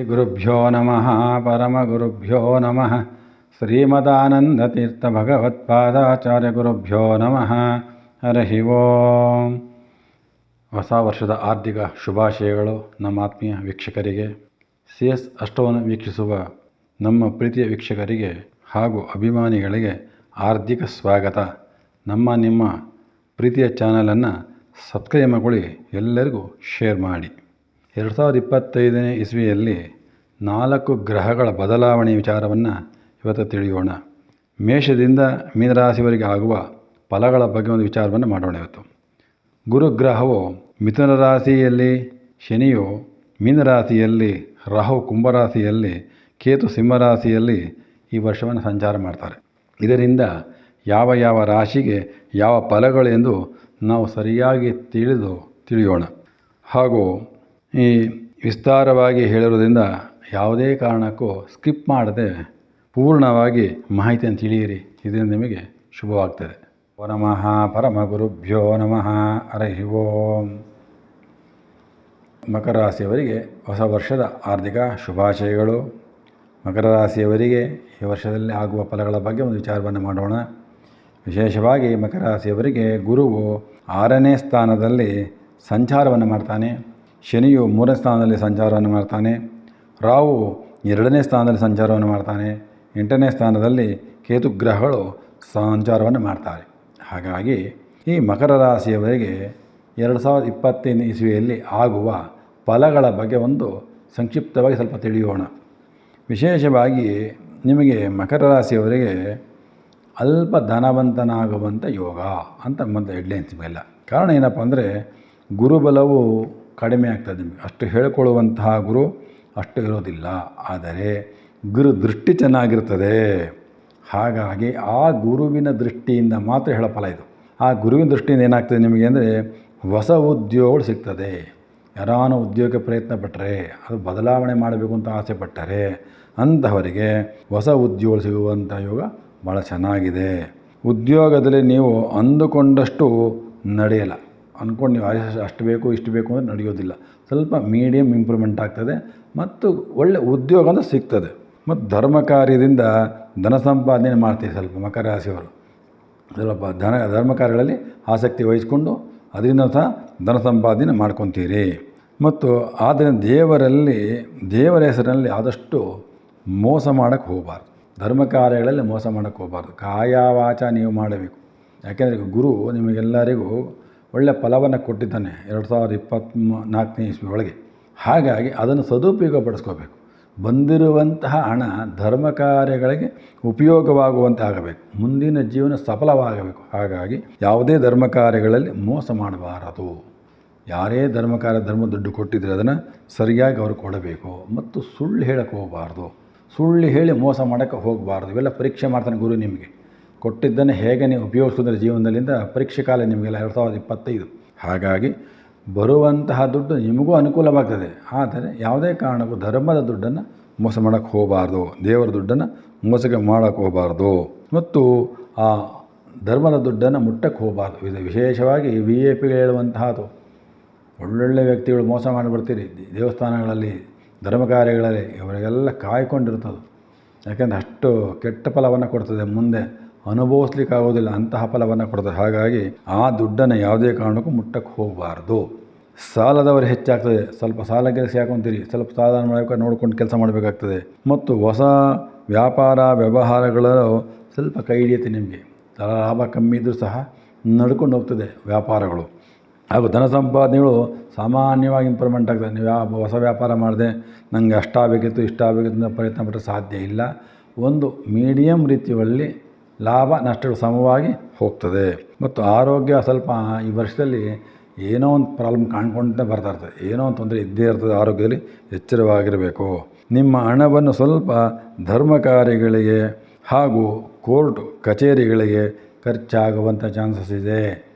ಶ್ರೀ ಗುರುಭ್ಯೋ ನಮಃ ಪರಮಗುರುಭ್ಯೋ ನಮಃ ಶ್ರೀಮದಾನಂದತೀರ್ಥ ಭಗವತ್ಪಾದಾಚಾರ್ಯ ಗುರುಭ್ಯೋ ನಮಃ ಹರಿ ಓಂ ಹೊಸ ವರ್ಷದ ಆರ್ಥಿಕ ಶುಭಾಶಯಗಳು ನಮ್ಮ ಆತ್ಮೀಯ ವೀಕ್ಷಕರಿಗೆ. ಸಿ ಎಸ್ ಅಷ್ಟವನ್ನು ವೀಕ್ಷಿಸುವ ನಮ್ಮ ಪ್ರೀತಿಯ ವೀಕ್ಷಕರಿಗೆ ಹಾಗೂ ಅಭಿಮಾನಿಗಳಿಗೆ ಆರ್ಥಿಕ ಸ್ವಾಗತ. ನಮ್ಮ, ನಿಮ್ಮ ಪ್ರೀತಿಯ ಚಾನಲನ್ನು ಸಬ್ಸ್ಕ್ರೈಬ್ ಮಾಡಿಕೊಳ್ಳಿ, ಎಲ್ಲರಿಗೂ ಶೇರ್ ಮಾಡಿ. ಎರಡು ಸಾವಿರದ ಇಪ್ಪತ್ತೈದನೇ ಇಸ್ವಿಯಲ್ಲಿ ನಾಲ್ಕು ಗ್ರಹಗಳ ಬದಲಾವಣೆ ವಿಚಾರವನ್ನು ಇವತ್ತು ತಿಳಿಯೋಣ. ಮೇಷದಿಂದ ಮೀನರಾಶಿವರೆಗೆ ಆಗುವ ಫಲಗಳ ಬಗ್ಗೆ ಒಂದು ವಿಚಾರವನ್ನು ಮಾಡೋಣ ಇವತ್ತು. ಗುರುಗ್ರಹವು ಮಿಥುನ ರಾಶಿಯಲ್ಲಿ, ಶನಿಯು ಮೀನರಾಶಿಯಲ್ಲಿ, ರಾಹು ಕುಂಭರಾಶಿಯಲ್ಲಿ, ಕೇತು ಸಿಂಹರಾಶಿಯಲ್ಲಿ ಈ ವರ್ಷವನ್ನು ಸಂಚಾರ ಮಾಡ್ತಾರೆ. ಇದರಿಂದ ಯಾವ ಯಾವ ರಾಶಿಗೆ ಯಾವ ಫಲಗಳು ಎಂದು ನಾವು ಸರಿಯಾಗಿ ತಿಳಿದು ತಿಳಿಯೋಣ. ಹಾಗೂ ಈ ವಿಸ್ತಾರವಾಗಿ ಹೇಳಿರೋದ್ರಿಂದ ಯಾವುದೇ ಕಾರಣಕ್ಕೂ ಸ್ಕಿಪ್ ಮಾಡದೆ ಪೂರ್ಣವಾಗಿ ಮಾಹಿತಿಯನ್ನು ತಿಳಿಯಿರಿ. ಇದರಿಂದ ನಿಮಗೆ ಶುಭವಾಗ್ತದೆ. ಓ ನಮಃ ಪರಮ ಗುರುಭ್ಯೋ ನಮಃ. ಹರಹಿ ಓಂ. ಮಕರ ರಾಶಿಯವರಿಗೆ ಹೊಸ ವರ್ಷದ ಆರ್ಥಿಕ ಶುಭಾಶಯಗಳು. ಮಕರ ರಾಶಿಯವರಿಗೆ ಈ ವರ್ಷದಲ್ಲಿ ಆಗುವ ಫಲಗಳ ಬಗ್ಗೆ ಒಂದು ವಿಚಾರವನ್ನು ಮಾಡೋಣ. ವಿಶೇಷವಾಗಿ ಮಕರ ರಾಶಿಯವರಿಗೆ ಗುರುವು ಆರನೇ ಸ್ಥಾನದಲ್ಲಿ ಸಂಚಾರವನ್ನು ಮಾಡ್ತಾನೆ. ಶನಿಯು ಮೂರನೇ ಸ್ಥಾನದಲ್ಲಿ ಸಂಚಾರವನ್ನು ಮಾಡ್ತಾನೆ ರಾವು ಎರಡನೇ ಸ್ಥಾನದಲ್ಲಿ ಸಂಚಾರವನ್ನು ಮಾಡ್ತಾನೆ, ಎಂಟನೇ ಸ್ಥಾನದಲ್ಲಿ ಕೇತು ಗ್ರಹಗಳು ಸಂಚಾರವನ್ನು ಮಾಡ್ತಾರೆ. ಹಾಗಾಗಿ ಈ ಮಕರ ರಾಶಿಯವರಿಗೆ ಎರಡು ಸಾವಿರದ ಇಪ್ಪತ್ತೈದು ಇಸುವೆಯಲ್ಲಿ ಆಗುವ ಫಲಗಳ ಬಗ್ಗೆ ಒಂದು ಸಂಕ್ಷಿಪ್ತವಾಗಿ ಸ್ವಲ್ಪ ತಿಳಿಯೋಣ. ವಿಶೇಷವಾಗಿ ನಿಮಗೆ ಮಕರ ರಾಶಿಯವರಿಗೆ ಅಲ್ಪ ಧನವಂತನಾಗುವಂಥ ಯೋಗ ಅಂತ ಮೊದಲು ಹೆಡ್ಲೈನ್ಸ್ ಮೇಲೆ ಕಾರಣ ಏನಪ್ಪ ಅಂದರೆ ಗುರುಬಲವು ಕಡಿಮೆ ಆಗ್ತದೆ ನಿಮಗೆ. ಅಷ್ಟು ಹೇಳಿಕೊಳ್ಳುವಂತಹ ಗುರು ಅಷ್ಟು ಇರೋದಿಲ್ಲ. ಆದರೆ ಗುರು ದೃಷ್ಟಿ ಚೆನ್ನಾಗಿರ್ತದೆ. ಹಾಗಾಗಿ ಆ ಗುರುವಿನ ದೃಷ್ಟಿಯಿಂದ ಮಾತ್ರ ಹೇಳಪ್ಪಲ್ಲ ಇದು. ಆ ಗುರುವಿನ ದೃಷ್ಟಿಯಿಂದ ಏನಾಗ್ತದೆ ನಿಮಗೆ ಅಂದರೆ ಹೊಸ ಉದ್ಯೋಗಗಳು ಸಿಗ್ತದೆ. ಯಾರಾನು ಉದ್ಯೋಗಕ್ಕೆ ಪ್ರಯತ್ನ ಪಟ್ಟರೆ ಅದು ಬದಲಾವಣೆ ಮಾಡಬೇಕು ಅಂತ ಆಸೆ ಪಟ್ಟರೆ ಅಂತಹವರಿಗೆ ಹೊಸ ಉದ್ಯೋಗ ಸಿಗುವಂಥ ಯೋಗ ಭಾಳ ಚೆನ್ನಾಗಿದೆ. ಉದ್ಯೋಗದಲ್ಲಿ ನೀವು ಅಂದುಕೊಂಡಷ್ಟು ನಡೆಯಲ್ಲ. ಅಂದ್ಕೊಂಡು ನೀವು ಅಷ್ಟು ಬೇಕು, ಇಷ್ಟು ಬೇಕು ಅಂದರೆ ನಡೆಯೋದಿಲ್ಲ. ಸ್ವಲ್ಪ ಮೀಡಿಯಮ್ ಇಂಪ್ರೂವ್ಮೆಂಟ್ ಆಗ್ತದೆ ಮತ್ತು ಒಳ್ಳೆ ಉದ್ಯೋಗ ಅಂತ ಸಿಗ್ತದೆ. ಮತ್ತು ಧರ್ಮ ಕಾರ್ಯದಿಂದ ಧನ ಸಂಪಾದನೆ ಮಾಡ್ತೀವಿ ಸ್ವಲ್ಪ ಮಕರ ರಾಶಿಯವರು. ಸ್ವಲ್ಪ ಧನ ಧರ್ಮ ಕಾರ್ಯಗಳಲ್ಲಿ ಆಸಕ್ತಿ ವಹಿಸ್ಕೊಂಡು ಅದರಿಂದ ಸಹ ಧನ ಸಂಪಾದನೆ ಮಾಡ್ಕೊತೀರಿ. ಮತ್ತು ಆದ್ದರಿಂದ ದೇವರಲ್ಲಿ, ದೇವರ ಹೆಸರಿನಲ್ಲಿ ಆದಷ್ಟು ಮೋಸ ಮಾಡೋಕ್ಕೆ ಹೋಗಬಾರ್ದು. ಧರ್ಮ ಕಾರ್ಯಗಳಲ್ಲಿ ಮೋಸ ಮಾಡೋಕ್ಕೆ ಹೋಗಬಾರ್ದು. ಕಾಯಾವಾಚ ನೀವು ಮಾಡಬೇಕು. ಯಾಕೆಂದರೆ ಗುರು ನಿಮಗೆಲ್ಲರಿಗೂ ಒಳ್ಳೆಯ ಫಲವನ್ನು ಕೊಟ್ಟಿದ್ದಾನೆ ಎರಡು ಸಾವಿರದ ಇಪ್ಪತ್ತ್ ನಾಲ್ಕನೇ ಇಸ್ವಿ ಒಳಗೆ. ಹಾಗಾಗಿ ಅದನ್ನು ಸದುಪಯೋಗ ಪಡಿಸ್ಕೋಬೇಕು ಬಂದಿರುವಂತಹ ಹಣ ಧರ್ಮ ಕಾರ್ಯಗಳಿಗೆ ಉಪಯೋಗವಾಗುವಂತೆ ಆಗಬೇಕು. ಮುಂದಿನ ಜೀವನ ಸಫಲವಾಗಬೇಕು. ಹಾಗಾಗಿ ಯಾವುದೇ ಧರ್ಮ ಕಾರ್ಯಗಳಲ್ಲಿ ಮೋಸ ಮಾಡಬಾರದು. ಯಾರೇ ಧರ್ಮ ಕಾರ್ಯ, ಧರ್ಮ ದುಡ್ಡು ಕೊಟ್ಟಿದ್ರೆ ಅದನ್ನು ಸರಿಯಾಗಿ ಅವರು ಕೊಡಬೇಕು. ಮತ್ತು ಸುಳ್ಳು ಹೇಳಕ್ಕೆ ಹೋಗಬಾರ್ದು. ಸುಳ್ಳು ಹೇಳಿ ಮೋಸ ಮಾಡೋಕ್ಕೆ ಹೋಗಬಾರ್ದು. ಇವೆಲ್ಲ ಪರೀಕ್ಷೆ ಮಾಡ್ತಾನೆ ಗುರು ನಿಮಗೆ. ಕೊಟ್ಟಿದ್ದನ್ನು ಹೇಗೆ ನೀವು ಉಪಯೋಗಿಸಿದ್ರೆ ಜೀವನದಲ್ಲಿಂದ, ಪರೀಕ್ಷೆ ಕಾಲ ನಿಮಗೆಲ್ಲ ಎರಡು ಸಾವಿರದ ಇಪ್ಪತ್ತೈದು. ಹಾಗಾಗಿ ಬರುವಂತಹ ದುಡ್ಡು ನಿಮಗೂ ಅನುಕೂಲವಾಗ್ತದೆ. ಆದರೆ ಯಾವುದೇ ಕಾರಣಕ್ಕೂ ಧರ್ಮದ ದುಡ್ಡನ್ನು ಮೋಸ ಮಾಡೋಕ್ಕೆ ಹೋಗಬಾರ್ದು. ದೇವರ ದುಡ್ಡನ್ನು ಮೋಸಕ್ಕೆ ಮಾಡೋಕ್ಕೆ ಹೋಗಬಾರ್ದು. ಮತ್ತು ಆ ಧರ್ಮದ ದುಡ್ಡನ್ನು ಮುಟ್ಟಕ್ಕೆ ಹೋಗಬಾರ್ದು. ಇದು ವಿಶೇಷವಾಗಿ ವಿ ಎ ಪಿಗೆ ಹೇಳುವಂತಹದು ಒಳ್ಳೊಳ್ಳೆ ವ್ಯಕ್ತಿಗಳು ಮೋಸ ಮಾಡಿಬಿಡ್ತೀರಿ. ದೇವಸ್ಥಾನಗಳಲ್ಲಿ ಧರ್ಮ ಕಾರ್ಯಗಳಲ್ಲಿ ಇವರಿಗೆಲ್ಲ ಕಾಯ್ಕೊಂಡಿರ್ತದೆ. ಯಾಕೆಂದರೆ ಅಷ್ಟು ಕೆಟ್ಟ ಫಲವನ್ನು ಕೊಡ್ತದೆ ಮುಂದೆ. ಅನುಭವಿಸ್ಲಿಕ್ಕಾಗೋದಿಲ್ಲ, ಅಂತಹ ಫಲವನ್ನು ಕೊಡ್ತದೆ. ಹಾಗಾಗಿ ಆ ದುಡ್ಡನ್ನು ಯಾವುದೇ ಕಾರಣಕ್ಕೂ ಮುಟ್ಟಕ್ಕೆ ಹೋಗಬಾರ್ದು. ಸಾಲದವರು ಹೆಚ್ಚಾಗ್ತದೆ. ಸ್ವಲ್ಪ ಸಾಲ ಕೆಲಸ ಹಾಕೊಂತೀರಿ, ಸ್ವಲ್ಪ ಸಾಲ ಮಾಡಬೇಕು ನೋಡ್ಕೊಂಡು ಕೆಲಸ ಮಾಡಬೇಕಾಗ್ತದೆ. ಮತ್ತು ಹೊಸ ವ್ಯಾಪಾರ ವ್ಯವಹಾರಗಳು ಸ್ವಲ್ಪ ಕೈ ಹಿಡಿಯುತ್ತೆ ನಿಮಗೆ ಲಾಭ ಕಮ್ಮಿ ಇದ್ದರೂ ಸಹ ನಡ್ಕೊಂಡು ಹೋಗ್ತದೆ ವ್ಯಾಪಾರಗಳು. ಹಾಗೂ ಧನ ಸಂಪಾದನೆಗಳು ಸಾಮಾನ್ಯವಾಗಿ ಇಂಪ್ರೂವ್ಮೆಂಟ್ ಆಗ್ತದೆ. ನೀವು ಯಾವ ಹೊಸ ವ್ಯಾಪಾರ ಮಾಡಿದೆ ನನಗೆ ಅಷ್ಟಾಗಬೇಕಿತ್ತು ಇಷ್ಟ ಆಗಬೇಕಿತ್ತು ಪ್ರಯತ್ನ ಪಟ್ಟರೆ ಸಾಧ್ಯ ಇಲ್ಲ. ಒಂದು ಮೀಡಿಯಮ್ ರೀತಿಯಲ್ಲಿ ಲಾಭ ನಷ್ಟಗಳು ಸಮವಾಗಿ ಹೋಗ್ತದೆ. ಮತ್ತು ಆರೋಗ್ಯ ಸ್ವಲ್ಪ ಈ ವರ್ಷದಲ್ಲಿ ಏನೋ ಒಂದು ಪ್ರಾಬ್ಲಮ್ ಕಾಣ್ಕೊಂಡೇ ಬರ್ತಾ ಇರ್ತದೆ. ಏನೋ ಒಂದು ತೊಂದರೆ ಇದ್ದೇ ಇರ್ತದೆ ಆರೋಗ್ಯದಲ್ಲಿ, ಎಚ್ಚರವಾಗಿರಬೇಕು. ನಿಮ್ಮ ಹಣವನ್ನು ಸ್ವಲ್ಪ ಧರ್ಮ ಕಾರ್ಯಗಳಿಗೆ ಹಾಗೂ ಕೋರ್ಟ್ ಕಚೇರಿಗಳಿಗೆ ಖರ್ಚಾಗುವಂಥ ಚಾನ್ಸಸ್ ಇದೆ.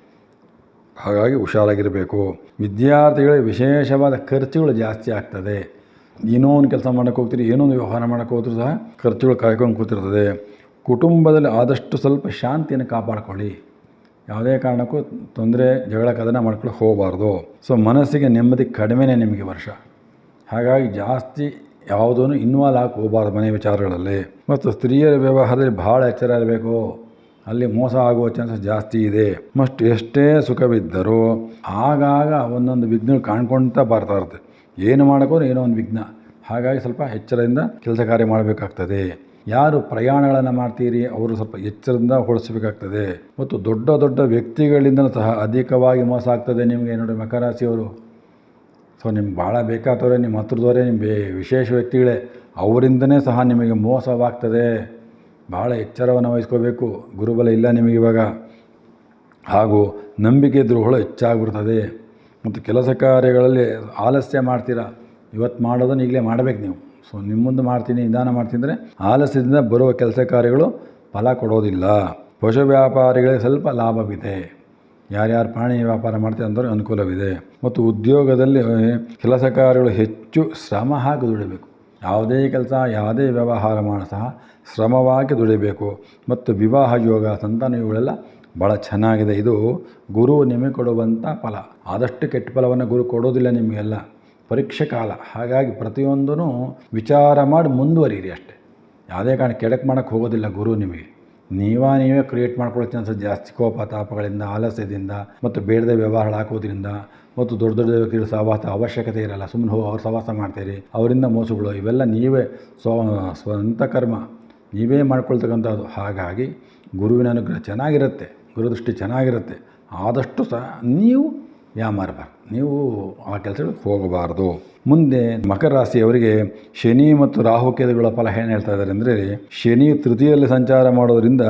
ಹಾಗಾಗಿ ಹುಷಾರಾಗಿರಬೇಕು. ವಿದ್ಯಾರ್ಥಿಗಳಿಗೆ ವಿಶೇಷವಾದ ಖರ್ಚುಗಳು ಜಾಸ್ತಿ ಆಗ್ತದೆ. ಏನೋ ಒಂದು ಕೆಲಸ ಮಾಡೋಕ್ಕೆ ಹೋಗ್ತೀರಿ, ಏನೋ ಒಂದು ವ್ಯವಹಾರ ಮಾಡೋಕ್ಕೆ ಹೋದ್ರೂ ಸಹ ಖರ್ಚುಗಳು ಕಾಯ್ಕೊಂಡು ಕೂತಿರ್ತದೆ. ಕುಟುಂಬದಲ್ಲಿ ಆದಷ್ಟು ಸ್ವಲ್ಪ ಶಾಂತಿಯನ್ನು ಕಾಪಾಡಿಕೊಳ್ಳಿ. ಯಾವುದೇ ಕಾರಣಕ್ಕೂ ತೊಂದರೆ, ಜಗಳ, ಕದನ ಮಾಡ್ಕೊಳ್ಳೋಕೆ ಹೋಗಬಾರ್ದು. ಸೊ ಮನಸ್ಸಿಗೆ ನೆಮ್ಮದಿ ಕಡಿಮೆನೇ ನಿಮಗೆ ವರ್ಷ. ಹಾಗಾಗಿ ಜಾಸ್ತಿ ಯಾವುದೂ ಇನ್ವಾಲ್ವ್ ಆಗಿ ಹೋಗಬಾರ್ದು ಮನೆ ವಿಚಾರಗಳಲ್ಲಿ. ಮತ್ತು ಸ್ತ್ರೀಯರ ವ್ಯವಹಾರದಲ್ಲಿ ಭಾಳ ಎಚ್ಚರ ಇರಬೇಕು. ಅಲ್ಲಿ ಮೋಸ ಆಗುವ ಚಾನ್ಸಸ್ ಜಾಸ್ತಿ ಇದೆ. ಮಸ್ಟ್ ಎಷ್ಟೇ ಸುಖವಿದ್ದರೂ ಆಗಾಗ ಒಂದೊಂದು ವಿಘ್ನ ಕಾಣ್ಕೊಳ್ತಾ ಬರ್ತಾ ಇರುತ್ತೆ. ಏನು ಮಾಡೋಕ್ಕೂ ಏನೋ ಒಂದು ವಿಘ್ನ. ಹಾಗಾಗಿ ಸ್ವಲ್ಪ ಎಚ್ಚರದಿಂದ ಕೆಲಸ ಕಾರ್ಯ ಮಾಡಬೇಕಾಗ್ತದೆ. ಯಾರು ಪ್ರಯಾಣಗಳನ್ನು ಮಾಡ್ತೀರಿ, ಅವರು ಸ್ವಲ್ಪ ಎಚ್ಚರದಿಂದ ಹೊಡಿಸಬೇಕಾಗ್ತದೆ ಮತ್ತು ದೊಡ್ಡ ದೊಡ್ಡ ವ್ಯಕ್ತಿಗಳಿಂದಲೂ ಸಹ ಅಧಿಕವಾಗಿ ಮೋಸ ಆಗ್ತದೆ ನಿಮಗೆ. ನೋಡಿ ಮಕರ ರಾಶಿಯವರು ಸೊ, ನಿಮ್ಗೆ ಭಾಳ ಬೇಕಾದವರೇ, ನಿಮ್ಮ ಹತ್ರದವರೇ ನಿಮ್ಮ ಬೇ ವಿಶೇಷ ವ್ಯಕ್ತಿಗಳೇ. ಅವರಿಂದನೇ ಸಹ ನಿಮಗೆ ಮೋಸವಾಗ್ತದೆ. ಭಾಳ ಎಚ್ಚರವನ್ನು ವಹಿಸ್ಕೋಬೇಕು. ಗುರುಬಲ ಇಲ್ಲ ನಿಮಗೆ ಇವಾಗ. ಹಾಗೂ ನಂಬಿಕೆ ದ್ರೋಹಗಳು ಹೆಚ್ಚಾಗ್ಬಿಡ್ತದೆ. ಮತ್ತು ಕೆಲಸ ಕಾರ್ಯಗಳಲ್ಲಿ ಆಲಸ್ಯ ಮಾಡ್ತೀರಾ? ಇವತ್ತು ಮಾಡೋದನ್ನು ಈಗಲೇ ಮಾಡಬೇಕು ನೀವು. ಸೊ ನಿಮ್ಮ ಮಾಡ್ತೀನಿ ನಿಧಾನ ಮಾಡ್ತಿದ್ರೆ ಆಲಸ್ಯದಿಂದ ಬರುವ ಕೆಲಸ ಕಾರ್ಯಗಳು ಫಲ ಕೊಡೋದಿಲ್ಲ. ಪಶು ವ್ಯಾಪಾರಿಗಳಿಗೆ ಸ್ವಲ್ಪ ಲಾಭವಿದೆ. ಯಾರ್ಯಾರು ಪ್ರಾಣಿ ವ್ಯಾಪಾರ ಮಾಡ್ತಾರೆ ಅಂದರೆ ಅನುಕೂಲವಿದೆ. ಮತ್ತು ಉದ್ಯೋಗದಲ್ಲಿ ಕೆಲಸ ಕಾರ್ಯಗಳು ಹೆಚ್ಚು ಶ್ರಮ ಹಾಕಿ ದುಡಿಬೇಕು. ಯಾವುದೇ ಕೆಲಸ, ಯಾವುದೇ ವ್ಯವಹಾರ ಮಾಡೋ ಸಹ ಶ್ರಮವಾಗಿ ದುಡಿಬೇಕು. ಮತ್ತು ವಿವಾಹ ಯೋಗ, ಸಂತಾನ ಇವುಗಳೆಲ್ಲ ಭಾಳ ಚೆನ್ನಾಗಿದೆ. ಇದು ಗುರು ನಿಮಗೆ ಕೊಡುವಂಥ ಫಲ. ಆದಷ್ಟು ಕೆಟ್ಟ ಫಲವನ್ನು ಗುರು ಕೊಡೋದಿಲ್ಲ ನಿಮಗೆಲ್ಲ. ಪರೀಕ್ಷೆ ಕಾಲ. ಹಾಗಾಗಿ ಪ್ರತಿಯೊಂದೂ ವಿಚಾರ ಮಾಡಿ ಮುಂದುವರಿಯಿರಿ ಅಷ್ಟೇ. ಯಾವುದೇ ಕಾರಣ ಕೆಡಕ್ಕೆ ಮಾಡೋಕ್ಕೆ ಹೋಗೋದಿಲ್ಲ ಗುರು ನಿಮಗೆ. ನೀವೇ ನೀವೇ ಕ್ರಿಯೇಟ್ ಮಾಡ್ಕೊಳ್ಳೋ ಚಾನ್ಸಸ್ ಜಾಸ್ತಿ ಕೋಪ, ತಾಪಗಳಿಂದ, ಆಲಸ್ಯದಿಂದ ಮತ್ತು ಬೇಡದ ವ್ಯವಹಾರ ಹಾಕೋದ್ರಿಂದ ಮತ್ತು ದೊಡ್ಡ ದೊಡ್ಡ ವ್ಯಕ್ತಿಗಳ ಸಹವಾಸ ಅವಶ್ಯಕತೆ ಇರಲ್ಲ. ಸುಮ್ಮನೆ ಹೋಗಿ ಅವ್ರು ಸಹವಾಸ ಮಾಡ್ತೀರಿ, ಅವರಿಂದ ಮೋಸಗಳು ಇವೆಲ್ಲ ನೀವೇ ಸ್ವ, ಸ್ವಂತ ಕರ್ಮ. ನೀವೇ ಮಾಡ್ಕೊಳ್ತಕ್ಕಂಥದ್ದು. ಹಾಗಾಗಿ ಗುರುವಿನ ಅನುಗ್ರಹ ಚೆನ್ನಾಗಿರುತ್ತೆ. ಗುರುದೃಷ್ಟಿ ಚೆನ್ನಾಗಿರುತ್ತೆ. ಆದಷ್ಟು ಸಹ ನೀವು ಯಾಮಾರಬಾರ್ದು ನೀವು ಆ ಕೆಲಸಗಳಿಗೆ ಹೋಗಬಾರ್ದು. ಮುಂದೆ ಮಕರ ರಾಶಿಯವರಿಗೆ ಶನಿ ಮತ್ತು ರಾಹುಕೇತುಗಳ ಫಲ ಏನು ಹೇಳ್ತಾ ಇದ್ದಾರೆ ಅಂದರೆ, ಶನಿ ತೃತೀಯಲ್ಲಿ ಸಂಚಾರ ಮಾಡೋದರಿಂದ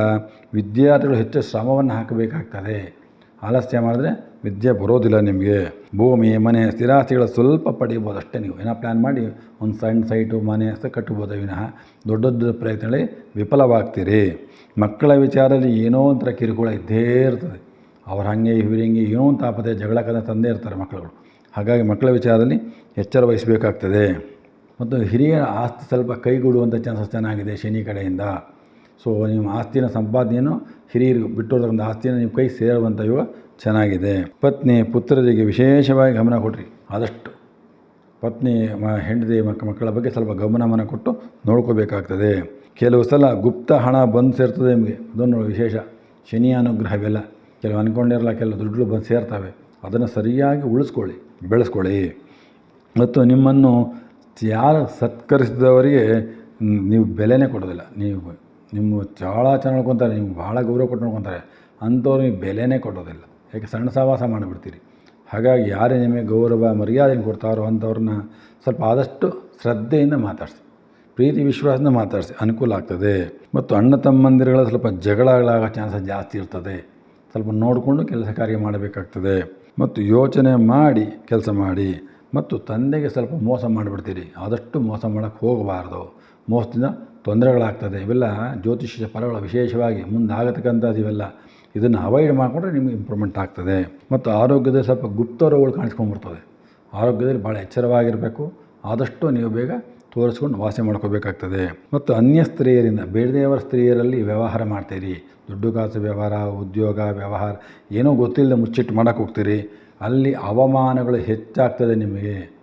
ವಿದ್ಯಾರ್ಥಿಗಳು ಹೆಚ್ಚು ಶ್ರಮವನ್ನು ಹಾಕಬೇಕಾಗ್ತದೆ. ಆಲಸ್ಯ ಮಾಡಿದ್ರೆ ವಿದ್ಯೆ ಬರೋದಿಲ್ಲ ನಿಮಗೆ. ಭೂಮಿ, ಮನೆ, ಸ್ಥಿರಾಸ್ತಿಗಳು ಸ್ವಲ್ಪ ಪಡೆಯಬೋದು ಅಷ್ಟೇ ನೀವು. ಏನೋ ಪ್ಲ್ಯಾನ್ ಮಾಡಿ ಒಂದು ಸಣ್ಣ ಸೈಟು, ಮನೆ ಅಷ್ಟೇ ಕಟ್ಟಬೋದು ವಿನಃ. ದೊಡ್ಡ ದೊಡ್ಡ ಪ್ರಯತ್ನಗಳಲ್ಲಿ ವಿಫಲವಾಗ್ತೀರಿ. ಮಕ್ಕಳ ವಿಚಾರದಲ್ಲಿ ಏನೋ ಒಂಥರ ಕಿರುಕುಳ ಇದ್ದೇ ಇರ್ತದೆ. ಅವ್ರು ಹಾಗೆ, ಇವ್ರು ಹಿಂಗೆ, ಏನೋ ಒಂದು ಜಗಳ ತಂದೇ ಇರ್ತಾರೆ ಮಕ್ಕಳುಗಳು ಹಾಗಾಗಿ ಮಕ್ಕಳ ವಿಚಾರದಲ್ಲಿ ಎಚ್ಚರ ವಹಿಸಬೇಕಾಗ್ತದೆ. ಮತ್ತು ಹಿರಿಯರ ಆಸ್ತಿ ಸ್ವಲ್ಪ ಕೈಗೂಡುವಂಥ ಚಾನ್ಸಸ್ ಚೆನ್ನಾಗಿದೆ ಶನಿ ಕಡೆಯಿಂದ. ಸೊ, ನಿಮ್ಮ ಆಸ್ತಿನ ಸಂಪಾದನೆಯನ್ನು ಹಿರಿಯರು ಬಿಟ್ಟಿರೋದಕ್ಕಂಥ ಆಸ್ತಿಯನ್ನು ನಿಮ್ಮ ಕೈ ಸೇರುವಂಥ ಯೋಗ ಚೆನ್ನಾಗಿದೆ. ಪತ್ನಿ ಪುತ್ರರಿಗೆ ವಿಶೇಷವಾಗಿ ಗಮನ ಕೊಡ್ರಿ. ಆದಷ್ಟು ಪತ್ನಿ, ಮ, ಹೆಂಡತಿ ಮಕ್ಕ ಮಕ್ಕಳ ಬಗ್ಗೆ ಸ್ವಲ್ಪ ಗಮನವನ್ನು ಕೊಟ್ಟು ನೋಡ್ಕೋಬೇಕಾಗ್ತದೆ. ಕೆಲವು ಸಲ ಗುಪ್ತ ಹಣ ಬಂದು ಸೇರ್ತದೆ ನಿಮಗೆ. ಅದನ್ನು ವಿಶೇಷ ಶನಿ ಅನುಗ್ರಹ ಇವೆಲ್ಲ ಕೆಲವು ಅಂದ್ಕೊಂಡಿರಲ್ಲ ಕೆಲವು ದುಡ್ಡುಗಳು ಬಂದು ಸೇರ್ತವೆ. ಅದನ್ನು ಸರಿಯಾಗಿ ಉಳಿಸ್ಕೊಳ್ಳಿ, ಬೆಳೆಸ್ಕೊಳ್ಳಿ. ಮತ್ತು ನಿಮ್ಮನ್ನು ಯಾರು ಸತ್ಕರಿಸಿದವರಿಗೆ ನೀವು ಬೆಲೆನೇ ಕೊಡೋದಿಲ್ಲ. ನೀವು ನಿಮ್ಮ ಭಾಳ ಚೆನ್ನಾಗಿ ನೋಡ್ಕೊತಾರೆ ನಿಮ್ಗೆ ಭಾಳ ಗೌರವ ಕೊಟ್ಟು ನೋಡ್ಕೊತಾರೆ. ಅಂಥವ್ರು ನೀವು ಬೆಲೆನೇ ಕೊಡೋದಿಲ್ಲ. ಯಾಕೆ ಸಣ್ಣ ಸಹವಾಸ ಮಾಡಿಬಿಡ್ತೀರಿ. ಹಾಗಾಗಿ ಯಾರೇ ನಿಮಗೆ ಗೌರವ ಮರ್ಯಾದೆ ಕೊಡ್ತಾರೋ ಅಂಥವ್ರನ್ನ ಸ್ವಲ್ಪ ಆದಷ್ಟು ಶ್ರದ್ಧೆಯಿಂದ ಮಾತಾಡಿಸಿ, ಪ್ರೀತಿ, ವಿಶ್ವಾಸದಿಂದ ಮಾತಾಡಿಸಿ. ಅನುಕೂಲ ಆಗ್ತದೆ. ಮತ್ತು ಅಣ್ಣ ತಮ್ಮಂದಿರುಗಳ ಸ್ವಲ್ಪ ಜಗಳಗಳಾಗೋ ಚಾನ್ಸಸ್ ಜಾಸ್ತಿ ಇರ್ತದೆ. ಸ್ವಲ್ಪ ನೋಡಿಕೊಂಡು ಕೆಲಸ ಕಾರ್ಯ ಮಾಡಬೇಕಾಗ್ತದೆ. ಮತ್ತು ಯೋಚನೆ ಮಾಡಿ ಕೆಲಸ ಮಾಡಿ, ಮತ್ತು ತಂದೆಗೆ ಸ್ವಲ್ಪ ಮೋಸ ಮಾಡಿಬಿಡ್ತೀರಿ. ಆದಷ್ಟು ಮೋಸ ಮಾಡೋಕ್ಕೆ ಹೋಗಬಾರ್ದು. ಮೋಸದಿಂದ ತೊಂದರೆಗಳಾಗ್ತದೆ. ಇವೆಲ್ಲ ಜ್ಯೋತಿಷ್ಯ ಫಲಗಳು ವಿಶೇಷವಾಗಿ ಮುಂದಾಗತಕ್ಕಂಥದ್ದು ಇವೆಲ್ಲ. ಇದನ್ನು ಅವಾಯ್ಡ್ ಮಾಡಿಕೊಂಡ್ರೆ ನಿಮಗೆ ಇಂಪ್ರೂವ್ಮೆಂಟ್ ಆಗ್ತದೆ. ಮತ್ತು ಆರೋಗ್ಯದಲ್ಲಿ ಸ್ವಲ್ಪ ಗುಪ್ತ ರೋಗಗಳು ಕಾಣಿಸ್ಕೊಂಡ್ಬಿಡ್ತದೆ. ಆರೋಗ್ಯದಲ್ಲಿ ಭಾಳ ಎಚ್ಚರವಾಗಿರಬೇಕು. ಆದಷ್ಟು ನೀವು ಬೇಗ ತೋರಿಸ್ಕೊಂಡು ವಾಸಿ ಮಾಡ್ಕೋಬೇಕಾಗ್ತದೆ. ಮತ್ತು ಅನ್ಯ ಸ್ತ್ರೀಯರಿಂದ, ಬೇಡದೆಯವರ ಸ್ತ್ರೀಯರಲ್ಲಿ ವ್ಯವಹಾರ ಮಾಡ್ತೀರಿ. ದುಡ್ಡು, ಕಾಸು, ವ್ಯವಹಾರ, ಉದ್ಯೋಗ, ವ್ಯವಹಾರ, ಏನೋ ಗೊತ್ತಿಲ್ಲದೆ ಮುಚ್ಚಿಟ್ಟು ಮಾಡೋಕೆ ಹೋಗ್ತೀರಿ. ಅಲ್ಲಿ ಅವಮಾನಗಳು ಹೆಚ್ಚಾಗ್ತದೆ ನಿಮಗೆ.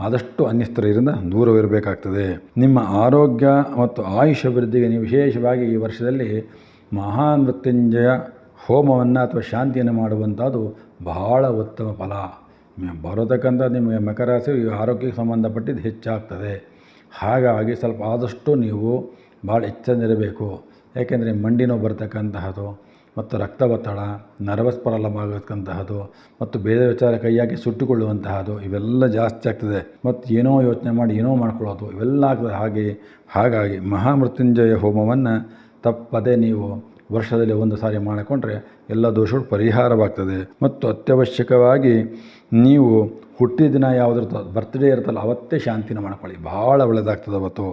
ಆದಷ್ಟು ಅನ್ಯ ಸ್ತ್ರೀಯರಿಂದ ದೂರವಿರಬೇಕಾಗ್ತದೆ ನಿಮ್ಮ ಆರೋಗ್ಯ ಮತ್ತು ಆಯುಷ್ ಅಭಿವೃದ್ಧಿಗೆ ನೀವು ವಿಶೇಷವಾಗಿ ಈ ವರ್ಷದಲ್ಲಿ ಮಹಾಮೃತ್ಯುಂಜಯ ಹೋಮವನ್ನು ಅಥವಾ ಶಾಂತಿಯನ್ನು ಮಾಡುವಂಥದ್ದು ಬಹಳ ಉತ್ತಮ ಫಲ. ಬರತಕ್ಕಂಥ ನಿಮಗೆ ಮಕರ ರಾಶಿ ಆರೋಗ್ಯಕ್ಕೆ ಸಂಬಂಧಪಟ್ಟಿದ್ದು ಹೆಚ್ಚಾಗ್ತದೆ. ಹಾಗಾಗಿ ಸ್ವಲ್ಪ ಆದಷ್ಟು ನೀವು ಭಾಳ ಎಚ್ಚರಿರಬೇಕು ಯಾಕೆಂದರೆ ಮಂಡಿ ನೋವು ಬರ್ತಕ್ಕಂತಹದ್ದು, ಮತ್ತು ರಕ್ತ ಒತ್ತಡ, ನರ್ವಸ್ ಪ್ರಾಬ್ಲಮ್ ಮತ್ತು ಬೇರೆ ವಿಚಾರ ಕೈಯಾಗಿ ಸುಟ್ಟುಕೊಳ್ಳುವಂತಹದ್ದು, ಇವೆಲ್ಲ ಜಾಸ್ತಿ ಆಗ್ತದೆ. ಮತ್ತು ಏನೋ ಯೋಚನೆ ಮಾಡಿ, ಏನೋ ಮಾಡ್ಕೊಳ್ಳೋದು, ಇವೆಲ್ಲ ಆಗ್ತದೆ. ಹಾಗೆ, ಹಾಗಾಗಿ ಮಹಾಮೃತ್ಯುಂಜಯ ಹೋಮವನ್ನು ತಪ್ಪದೇ ನೀವು ವರ್ಷದಲ್ಲಿ ಒಂದು ಸಾರಿ ಮಾಡಿಕೊಂಡ್ರೆ ಎಲ್ಲ ದೋಷಗಳು ಪರಿಹಾರವಾಗ್ತದೆ. ಮತ್ತು ಅತ್ಯವಶ್ಯಕವಾಗಿ ನೀವು ಹುಟ್ಟಿದ ದಿನ ಯಾವುದ್ರ ಬರ್ತ್ಡೇ ಇರ್ತಲ್ಲ ಅವತ್ತೇ ಶಾಂತಿನ ಮಾಡ್ಕೊಳ್ಳಿ ಭಾಳ ಒಳ್ಳೆಯದಾಗ್ತದೆ ಅವತ್ತು.